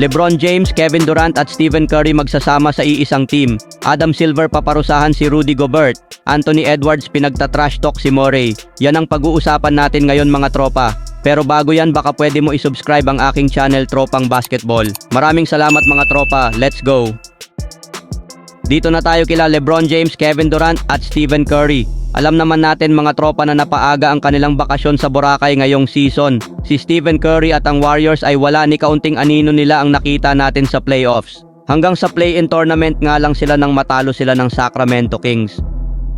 LeBron James, Kevin Durant at Stephen Curry magsasama sa iisang team. Adam Silver paparusahan si Rudy Gobert. Anthony Edwards pinagtatrash talk si Morey. Yan ang pag-uusapan natin ngayon mga tropa. Pero bago yan baka pwede mo isubscribe ang aking channel Tropang Basketball. Maraming salamat mga tropa. Let's go! Dito na tayo kila LeBron James, Kevin Durant at Stephen Curry. Alam naman natin mga tropa na napaaga ang kanilang bakasyon sa Boracay ngayong season. Si Stephen Curry at ang Warriors ay wala ni kaunting anino nila ang nakita natin sa playoffs. Hanggang sa play-in tournament nga lang sila nang matalo sila ng Sacramento Kings.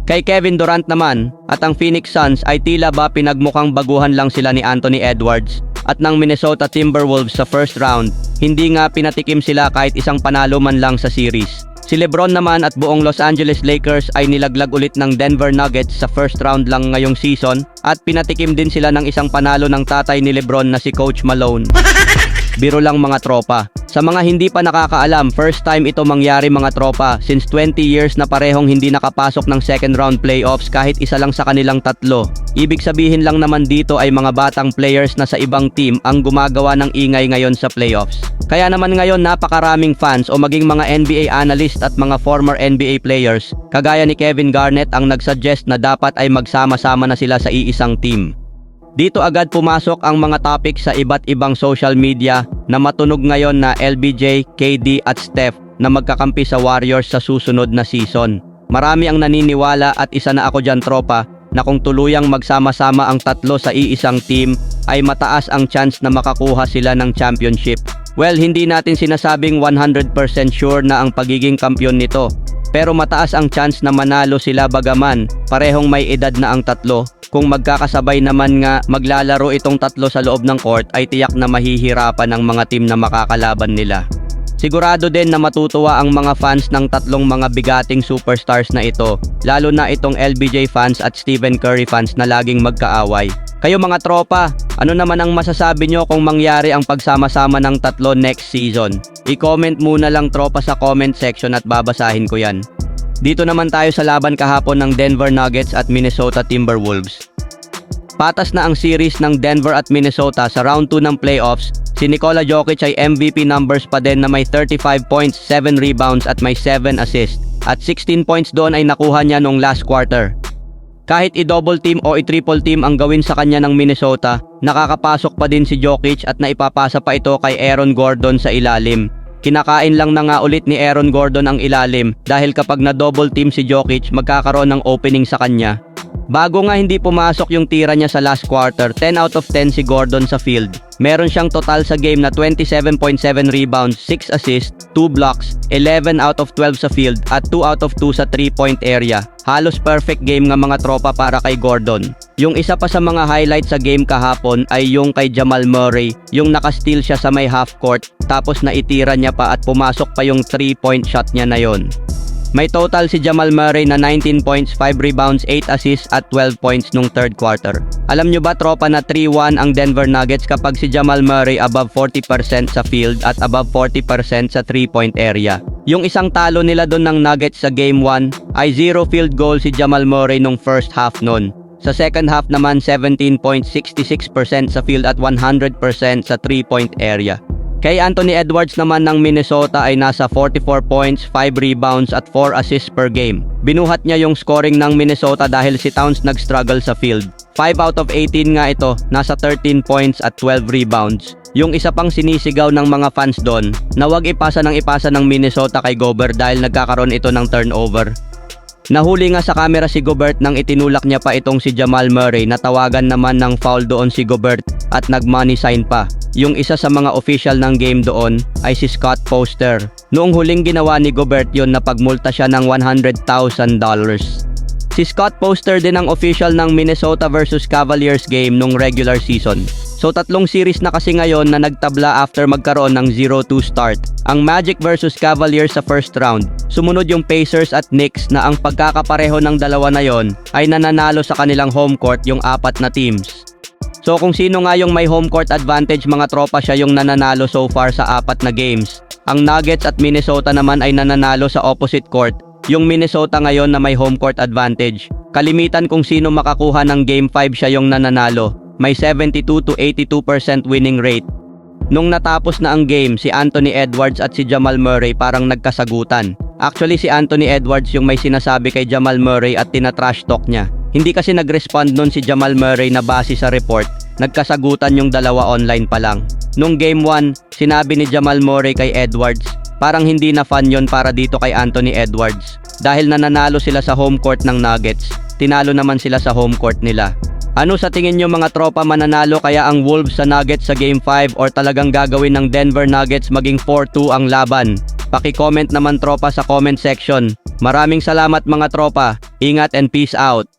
Kay Kevin Durant naman at ang Phoenix Suns ay tila ba pinagmukhang baguhan lang sila ni Anthony Edwards at ng Minnesota Timberwolves sa first round, hindi nga pinatikim sila kahit isang panalo man lang sa series. Si Lebron naman at buong Los Angeles Lakers ay nilaglag ulit ng Denver Nuggets sa first round lang ngayong season at pinatikim din sila ng isang panalo ng tatay ni Lebron na si Coach Malone. Biro lang mga tropa. Sa mga hindi pa nakakaalam, first time ito mangyari mga tropa since 20 years na parehong hindi nakapasok ng second round playoffs kahit isa lang sa kanilang tatlo. Ibig sabihin lang naman dito ay mga batang players na sa ibang team ang gumagawa ng ingay ngayon sa playoffs. Kaya naman ngayon napakaraming fans o maging mga NBA analyst at mga former NBA players, kagaya ni Kevin Garnett ang nagsuggest na dapat ay magsama-sama na sila sa iisang team. Dito agad pumasok ang mga topic sa iba't ibang social media na matunog ngayon na LBJ, KD at Steph na magkakampi sa Warriors sa susunod na season. Marami ang naniniwala at isa na ako dyan tropa na kung tuluyang magsama-sama ang tatlo sa iisang team ay mataas ang chance na makakuha sila ng championship. Well, hindi natin sinasabing 100% sure na ang pagiging kampyon nito. Pero mataas ang chance na manalo sila bagaman parehong may edad na ang tatlo kung magkakasabay naman nga maglalaro itong tatlo sa loob ng court ay tiyak na mahihirapan ang mga team na makakalaban nila. Sigurado din na matutuwa ang mga fans ng tatlong mga bigating superstars na ito, lalo na itong LBJ fans at Stephen Curry fans na laging magkaaway. Kayo mga tropa, ano naman ang masasabi nyo kung mangyari ang pagsama-sama ng tatlo next season? I-comment muna lang tropa sa comment section at babasahin ko yan. Dito naman tayo sa laban kahapon ng Denver Nuggets at Minnesota Timberwolves. Patas na ang series ng Denver at Minnesota sa round 2 ng playoffs. Si Nikola Jokic ay MVP numbers pa din na may 35 points, 7 rebounds at may 7 assists. At 16 points doon ay nakuha niya noong last quarter. Kahit i-double team o i-triple team ang gawin sa kanya ng Minnesota, nakakapasok pa din si Jokic at naipapasa pa ito kay Aaron Gordon sa ilalim. Kinakain lang na nga ulit ni Aaron Gordon ang ilalim dahil kapag na double team si Jokic magkakaroon ng opening sa kanya. Bago nga hindi pumasok yung tira niya sa last quarter, 10 out of 10 si Gordon sa field. Meron siyang total sa game na 27.7 rebounds, 6 assists, 2 blocks, 11 out of 12 sa field at 2 out of 2 sa 3-point area. Halos perfect game nga mga tropa para kay Gordon. Yung isa pa sa mga highlights sa game kahapon ay yung kay Jamal Murray, yung nakasteal siya sa may half court tapos naitira niya pa at pumasok pa yung 3-point shot niya na yon. May total si Jamal Murray na 19 points, 5 rebounds, 8 assists at 12 points nung third quarter. Alam nyo ba tropa na 3-1 ang Denver Nuggets kapag si Jamal Murray above 40% sa field at above 40% sa 3-point area. Yung isang talo nila doon ng Nuggets sa Game 1 ay 0 field goal si Jamal Murray nung first half nun. Sa second half naman 17.66% sa field at 100% sa 3-point area. Kay Anthony Edwards naman ng Minnesota ay nasa 44 points, 5 rebounds at 4 assists per game. Binuhat niya yung scoring ng Minnesota dahil si Towns nag-struggle sa field. 5 out of 18 nga ito, nasa 13 points at 12 rebounds. Yung isa pang sinisigaw ng mga fans doon na wag ipasa ng ipasa ng Minnesota kay Gobert dahil nagkakaroon ito ng turnover. Nahuli nga sa camera si Gobert nang itinulak niya pa itong si Jamal Murray na tawagan naman ng foul doon si Gobert at nag-money sign pa. Yung isa sa mga official ng game doon ay si Scott Foster. Noong huling ginawa ni Gobert yon na pagmulta siya ng $100,000. Si Scott Foster din ang official ng Minnesota versus Cavaliers game nung regular season. So tatlong series na kasi ngayon na nagtabla after magkaroon ng 0-2 start. Ang Magic versus Cavaliers sa first round. Sumunod yung Pacers at Knicks na ang pagkakapareho ng dalawa na yon ay nananalo sa kanilang home court yung apat na teams. So kung sino nga yung may home court advantage mga tropa siya yung nananalo so far sa apat na games. Ang Nuggets at Minnesota naman ay nananalo sa opposite court. Yung Minnesota ngayon na may home court advantage. Kalimitan kung sino makakuha ng game 5 siya yung nananalo. may 72 to 82% winning rate. Nung natapos na ang game, si Anthony Edwards at si Jamal Murray parang nagkasagutan. Actually, si Anthony Edwards yung may sinasabi kay Jamal Murray at tina-trash talk niya. Hindi kasi nag-respond nun si Jamal Murray na base sa report, nagkasagutan yung dalawa online pa lang. Nung game 1, sinabi ni Jamal Murray kay Edwards, parang hindi na fun yon para dito kay Anthony Edwards. Dahil nananalo sila sa home court ng Nuggets, tinalo naman sila sa home court nila. Ano sa tingin nyo mga tropa mananalo kaya ang Wolves sa Nuggets sa Game 5 or talagang gagawin ng Denver Nuggets maging 4-2 ang laban? Paki-comment naman tropa sa comment section. Maraming salamat mga tropa. Ingat and peace out.